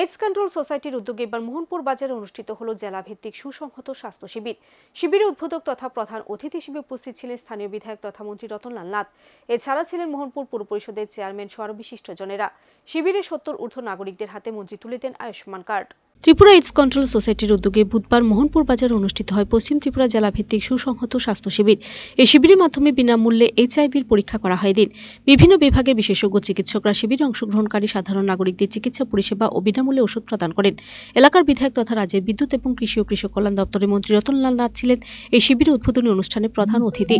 AIDS control সোসাইটির উদ্যোগে এবার মোহনপুর বাজারে অনুষ্ঠিত হলো জেলাভিত্তিক সুসংহত স্বাস্থ্য শিবির। শিবিরে উদ্বোধক তথা প্রধান অতিথি হিসেবে উপস্থিত ছিলেন স্থানীয় বিধায়ক তথা মন্ত্রী রতনলাল নাথ। এছাড়া ছিলেন মোহনপুর পুর পরিষদের চেয়ারম্যান সহ জনেরা। বিশিষ্টজনেরা শিবিরে সত্তর ঊর্ধ্ব নাগরিকদের হাতে মন্ত্রী তুলে দেন Ayushman card. Tripura AIDS control সোসাইটির উদ্যোগে বুধবার মোহনপুর বাজারে অনুষ্ঠিত হয় পশ্চিম ত্রিপুরা জেলা ভিত্তিক সুসংহত স্বাস্থ্য শিবির। এই শিবিরের মাধ্যমে বিনামূল্যে এইচআইভির পরীক্ষা করা হয় দিন বিভিন্ন বিভাগের বিশেষজ্ঞ চিকিৎসকরা শিবিরে অংশগ্রহণকারী সাধারণ নাগরিকদের চিকিৎসা, পরিষেবা ও বিনামূল্যে ওষুধ প্রদান করেন। এলাকার বিধায়ক তথা রাজ্যের বিদ্যুৎ এবং কৃষি ও কৃষক কল্যাণ দপ্তরের মন্ত্রী রতনলাল নাথ ছিলেন এই শিবিরের উদ্বোধনী অনুষ্ঠানে প্রধান অতিথি।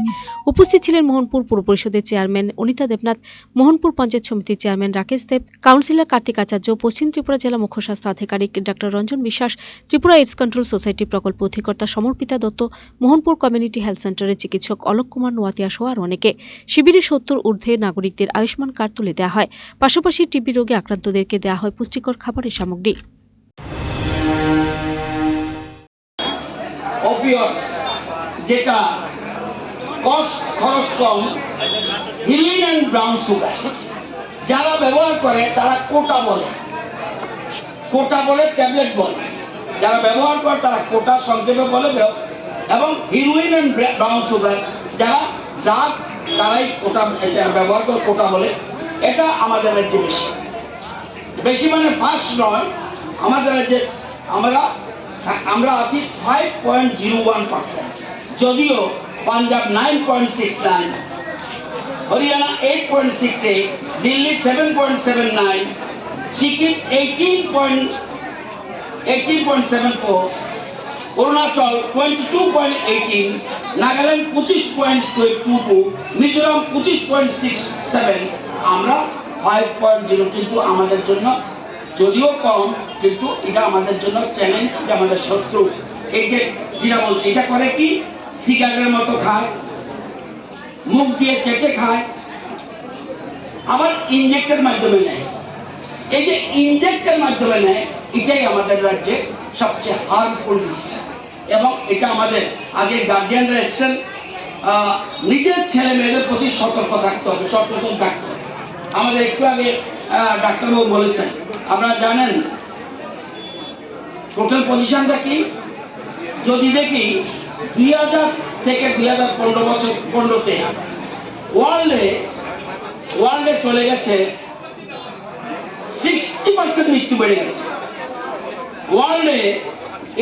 উপস্থিত ছিলেন মোহনপুর পুর পরিষদের চেয়ারম্যান অনিতা দেবনাথ, মোহনপুর পঞ্চায়েত সমিতির চেয়ারম্যান রাকেশ দেব, কাউন্সিলর কার্তিক আচার্য, পশ্চিম ত্রিপুরা জেলা মুখ্য স্বাস্থ্য আধিকারিক ডক্টর রঞ্জন বিশ্বাস, ত্রিপুরা এইডস কন্ট্রোল সোসাইটি প্রকল্প অধিকর্তা সমর্পিতা দত্ত, মোহনপুর কমিউনিটি হেলথ সেন্টারের চিকিৎসক অলোক কুমার নোয়াতিয়া সহ আর অনেকে। শিবিরে সত্তর ঊর্ধ্বে নাগরিকদের আয়ুষ্মান কার্ড তুলে দেওয়া হয়। পাশাপাশি টিবি রোগে আক্রান্তদেরকে দেওয়া হয় পুষ্টিকর খাবারের সামগ্রী। যেটা কস্ট খরচ কম হিলিন অ্যান্ড ব্রাউন সুগার যারা ব্যবহার করে, তারা কোটা বলে। কোটা বলে ট্যাবলেট বলে। যারা ব্যবহার করে তারা কোটা সংক্ষেপে বলে এবং হিরোইন অ্যান্ড ব্রাউন সুগার যারা ড্রাগ তারাই কোটা ব্যবহার করে কোটা বলে। এটা আমাদের রাজ্যে বেশি। বেশি মানে ফার্স্ট নয়। আমাদের রাজ্যে আমরা আমরা আছি five point zero one percent যদিও Punjab nine point six nine Haryana eight point six eight Delhi seven point seven nine Sikkim eighteen point eighteen point seven four Arunachal twenty two point eighteen Nagaland পঁচিশ point two two Mizoram পঁচিশ point six seven আমরা five point zero কিন্তু আমাদের জন্য যদিও কম, কিন্তু এটা আমাদের জন্য চ্যালেঞ্জ এটা আমাদের শত্রু। এই যে যেটা বলছি, এটা করে কি? সিগারেটের মতো খায়, মুখ দিয়ে চেটে খায়, আবার ইনজেক্টের মাধ্যমে নেয়। এই যে ইনজেক্টের মাধ্যমে নেয়, এটাই আমাদের রাজ্যে সবচেয়ে হার্মফুল এবং এটা আমাদের আগে গার্জিয়ানরা এসছেন নিজের ছেলে মেয়েদের প্রতি সতর্ক থাকতে হবে, সচেতন থাকতে হবে। আমাদের একটু আগে ডাক্তারবাবু বলেছেন আপনারা জানেন টোটাল পজিশনটা কি? যদি দেখি, দুই হাজার থেকে দুই হাজার পনেরো বছর, পনেরোতে ওয়ার্ল্ডে ওয়ার্ল্ডে চলে গেছে সিক্সটি পার্সেন্ট মৃত্যু বেড়ে গেছে। ওয়ার্ল্ডে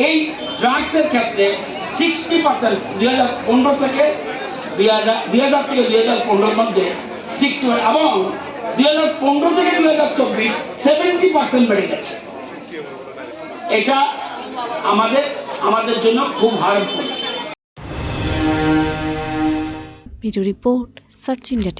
এই ড্রাগসের ক্ষেত্রে সিক্সটি পার্সেন্ট দুই হাজার পনেরো থেকে দুই হাজার দুই হাজার থেকে দুই হাজার পনেরোর মধ্যে সিক্সটি এবং দুই হাজার পনেরো থেকে দুই হাজার চব্বিশ সেভেন্টি পার্সেন্ট বেড়ে গেছে। এটা আমাদের আমাদের জন্য খুব harmful video report search India